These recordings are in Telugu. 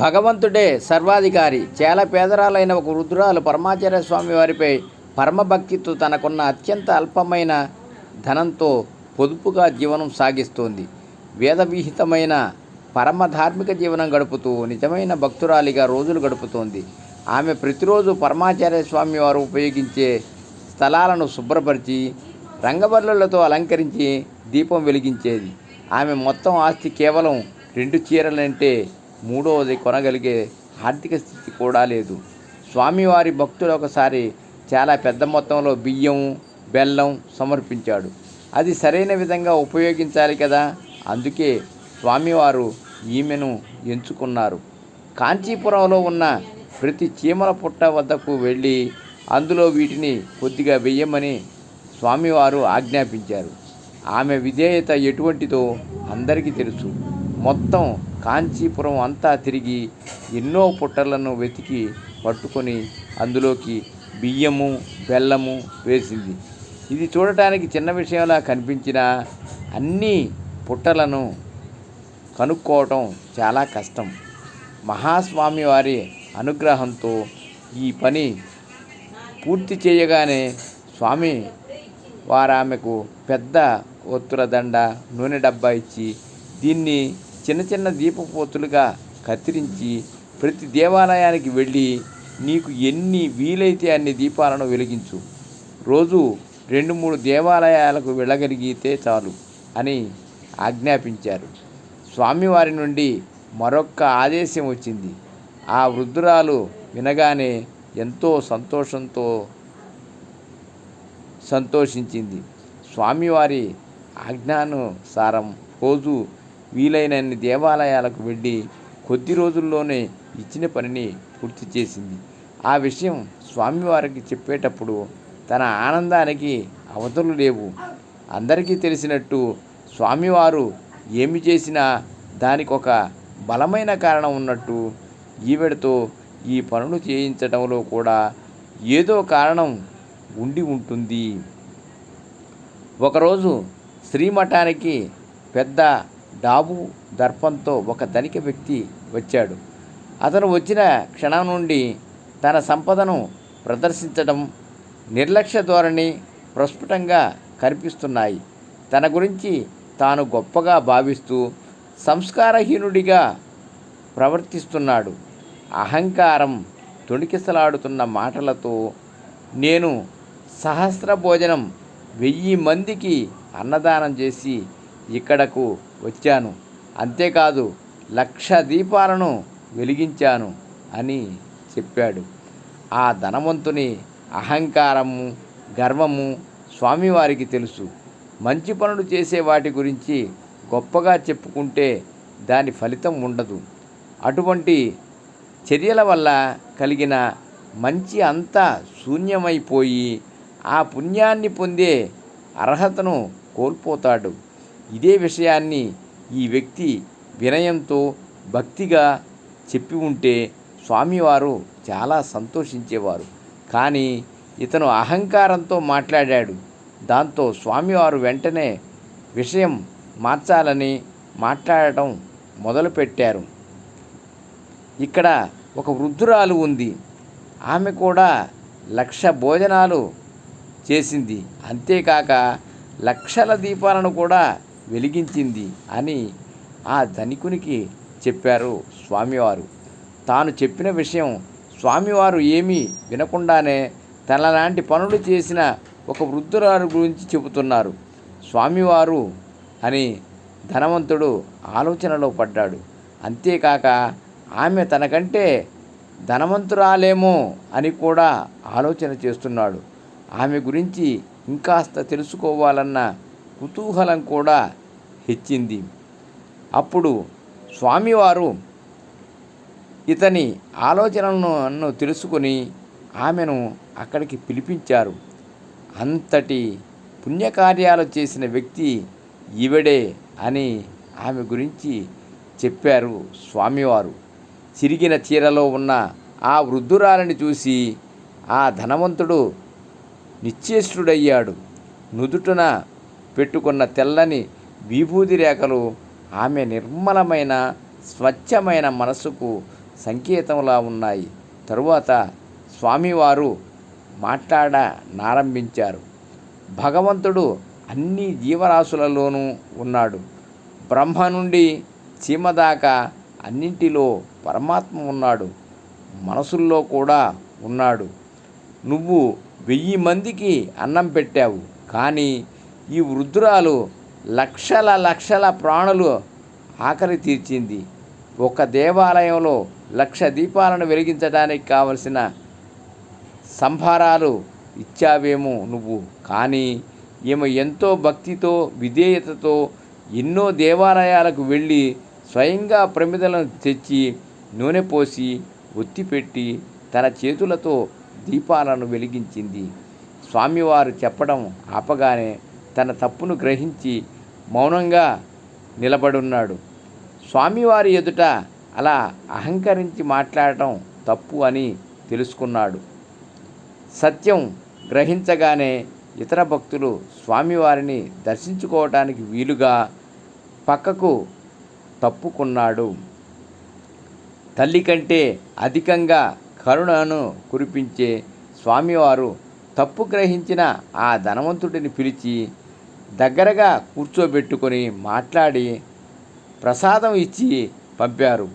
భగవంతుడే సర్వాధికారి. చాలా పేదరాలైన ఒక వృద్ధురాలు పరమాచార్య స్వామి వారిపై పరమభక్తితో తనకున్న అత్యంత అల్పమైన ధనంతో పొదుపుగా జీవనం సాగిస్తోంది. వేదవిహితమైన పరమ ధార్మిక జీవనం గడుపుతూ నిజమైన భక్తురాలిగా రోజులు గడుపుతోంది. ఆమె ప్రతిరోజు పరమాచార్య స్వామి వారు ఉపయోగించే స్థలాలను శుభ్రపరిచి రంగబల్లులతో అలంకరించి దీపం వెలిగించేది. ఆమె మొత్తం ఆస్తి కేవలం రెండు చీరలంటే మూడవది కొనగలిగే ఆర్థిక స్థితి కూడా లేదు. స్వామివారి భక్తులు ఒకసారి చాలా పెద్ద మొత్తంలో బియ్యం బెల్లం సమర్పించాడు. అది సరైన విధంగా ఉపయోగించాలి కదా? అందుకే స్వామివారు ఈమెను ఎంచుకున్నారు. కాంచీపురంలో ఉన్న ప్రతి చీమల పుట్ట వద్దకు వెళ్ళి అందులో వీటిని కొద్దిగా వెయ్యమని స్వామివారు ఆజ్ఞాపించారు. ఆమె విధేయత ఎటువంటిదో అందరికీ తెలుసు. మొత్తం కాంచీపురం అంతా తిరిగి ఎన్నో పుట్టలను వెతికి పట్టుకొని అందులోకి బియ్యము బెల్లము వేసింది. ఇది చూడటానికి చిన్న విషయంలా కనిపించినా అన్ని పుట్టలను కనుక్కోవటం చాలా కష్టం. మహాస్వామి వారి అనుగ్రహంతో ఈ పని పూర్తి చేయగానే స్వామి వారు ఆమెకు పెద్ద ఒత్తుల దండ నూనె డబ్బా ఇచ్చి దీన్ని చిన్న చిన్న దీపపోతులుగా కత్తిరించి ప్రతి దేవాలయానికి వెళ్ళి నీకు ఎన్ని వీలైతే అన్ని దీపాలను వెలిగించు. రోజు రెండు మూడు దేవాలయాలకు వెళ్ళగలిగితే చాలు అని ఆజ్ఞాపించారు. స్వామివారి నుండి మరొక్క ఆదేశం వచ్చింది. ఆ వృద్ధురాలు వినగానే ఎంతో సంతోషంతో సంతోషించింది. స్వామివారి ఆజ్ఞానుసారం రోజు వీలైనన్ని దేవాలయాలకు వెళ్ళి కొద్ది రోజుల్లోనే ఇచ్చిన పనిని పూర్తి చేసింది. ఆ విషయం స్వామివారికి చెప్పేటప్పుడు తన ఆనందానికి అవతలు లేవు. అందరికీ తెలిసినట్టు స్వామివారు ఏమి చేసినా దానికి ఒక బలమైన కారణం ఉన్నట్టు ఈవిడతో ఈ పనులు చేయించడంలో కూడా ఏదో కారణం ఉండి ఉంటుంది. ఒకరోజు శ్రీమఠానికి పెద్ద డాబు దర్పంతో ఒక ధనిక వ్యక్తి వచ్చాడు. అతను వచ్చిన క్షణం నుండి తన సంపదను ప్రదర్శించడం నిర్లక్ష్య ధోరణి ప్రస్ఫుటంగా కనిపిస్తున్నాయి. తన గురించి తాను గొప్పగా భావిస్తూ సంస్కారహీనుడిగా ప్రవర్తిస్తున్నాడు. అహంకారం తొణికిసలాడుతున్న మాటలతో నేను సహస్ర భోజనం వెయ్యి మందికి అన్నదానం చేసి ఇక్కడకు వచ్చాను. అంతేకాదు లక్ష దీపాలను వెలిగించాను అని చెప్పాడు. ఆ ధనవంతుని అహంకారము గర్వము స్వామివారికి తెలుసు. మంచి పనులు చేసే వాటి గురించి గొప్పగా చెప్పుకుంటే దాని ఫలితం ఉండదు. అటువంటి చర్యల వల్ల కలిగిన మంచి అంతా శూన్యమైపోయి ఆ పుణ్యాన్ని పొందే అర్హతను కోల్పోతాడు. ఇదే విషయాన్ని ఈ వ్యక్తి వినయంతో భక్తిగా చెప్పి ఉంటే స్వామివారు చాలా సంతోషించేవారు. కానీ ఇతను అహంకారంతో మాట్లాడాడు. దాంతో స్వామివారు వెంటనే విషయం మార్చాలని మాట్లాడటం మొదలుపెట్టారు. ఇక్కడ ఒక వృద్ధురాలు ఉంది. ఆమె కూడా లక్ష భోజనాలు చేసింది. అంతేకాక లక్షల దీపాలను కూడా వెలిగించింది అని ఆ ధనికునికి చెప్పారు స్వామివారు. తాను చెప్పిన విషయం స్వామివారు ఏమీ వినకుండానే తనలాంటి పనులు చేసిన ఒక వృద్ధురాలు గురించి చెబుతున్నారు. స్వామివారు అని ధనవంతుడు ఆలోచనలో పడ్డాడు. అంతేకాక ఆమె తనకంటే ధనవంతురాలేమో అని కూడా ఆలోచన చేస్తున్నాడు. ఆమె గురించి ఇంకాస్త తెలుసుకోవాలన్న కుతూహలం కూడా హెచ్చింది. అప్పుడు స్వామివారు ఇతని ఆలోచనలను తెలుసుకొని ఆమెను అక్కడికి పిలిపించారు. అంతటి పుణ్యకార్యాలు చేసిన వ్యక్తి ఈవిడే అని ఆమె గురించి చెప్పారు స్వామివారు. చిరిగిన చీరలో ఉన్న ఆ వృద్ధురాలని చూసి ఆ ధనవంతుడు నిశ్చేష్టుడయ్యాడు. నుదుటన పెట్టుకున్న తెల్లని విభూది రేఖలు ఆమె నిర్మలమైన స్వచ్ఛమైన మనసుకు సంకేతంలా ఉన్నాయి. తరువాత స్వామివారు మాట్లాడనారంభించారు భగవంతుడు అన్ని జీవరాశులలోనూ ఉన్నాడు. బ్రహ్మ నుండి చీమ దాకా అన్నింటిలో పరమాత్మ ఉన్నాడు. మనసుల్లో కూడా ఉన్నాడు. నువ్వు వెయ్యి మందికి అన్నం పెట్టావు. కానీ ఈ వృద్ధురాలు లక్షల లక్షల ప్రాణులు ఆకలి తీర్చింది. ఒక దేవాలయంలో లక్ష దీపాలను వెలిగించడానికి కావలసిన సంభారాలు ఇచ్చావేమో నువ్వు. కానీ ఈమె ఎంతో భక్తితో విధేయతతో ఎన్నో దేవాలయాలకు వెళ్ళి స్వయంగా ప్రమిదలను తెచ్చి నూనె పోసి ఒత్తిపెట్టి తన చేతులతో దీపాలను వెలిగించింది. స్వామివారు చెప్పడం ఆపగానే తన తప్పును గ్రహించి మౌనంగా నిలబడున్నాడు. స్వామివారి ఎదుట అలా అహంకరించి మాట్లాడటం తప్పు అని తెలుసుకున్నాడు. సత్యం గ్రహించగానే ఇతర భక్తులు స్వామివారిని దర్శించుకోవటానికి వీలుగా పక్కకు తప్పుకున్నాడు. తల్లి కంటే అధికంగా కరుణను కురిపించే స్వామివారు తప్పు గ్రహించిన ఆ ధనవంతుడిని పిలిచి దగ్గరగా కూర్చోబెట్టుకొని మాట్లాడి ప్రసాదం ఇచ్చి పంపారు.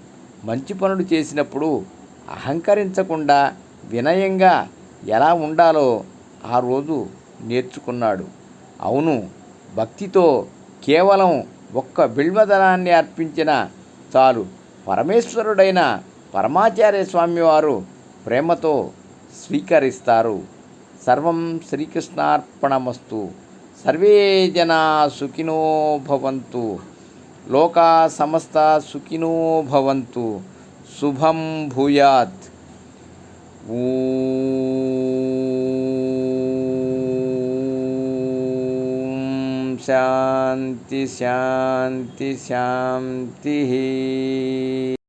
మంచి పనులు చేసినప్పుడు అహంకరించకుండా వినయంగా ఎలా ఉండాలో ఆ రోజు నేర్చుకున్నాడు. అవును భక్తితో కేవలం ఒక్క బిల్వదనాన్ని అర్పించిన చాలు. పరమేశ్వరుడైన పరమాచార్య స్వామివారు ప్రేమతో స్వీకరిస్తారు. సర్వం శ్రీకృష్ణార్పణమస్తు. सर्वे जना सुखिनो भवन्तु। लोका समस्ता सुखिनो भवन्तु। शुभम भूयात्। शांति शांति शांति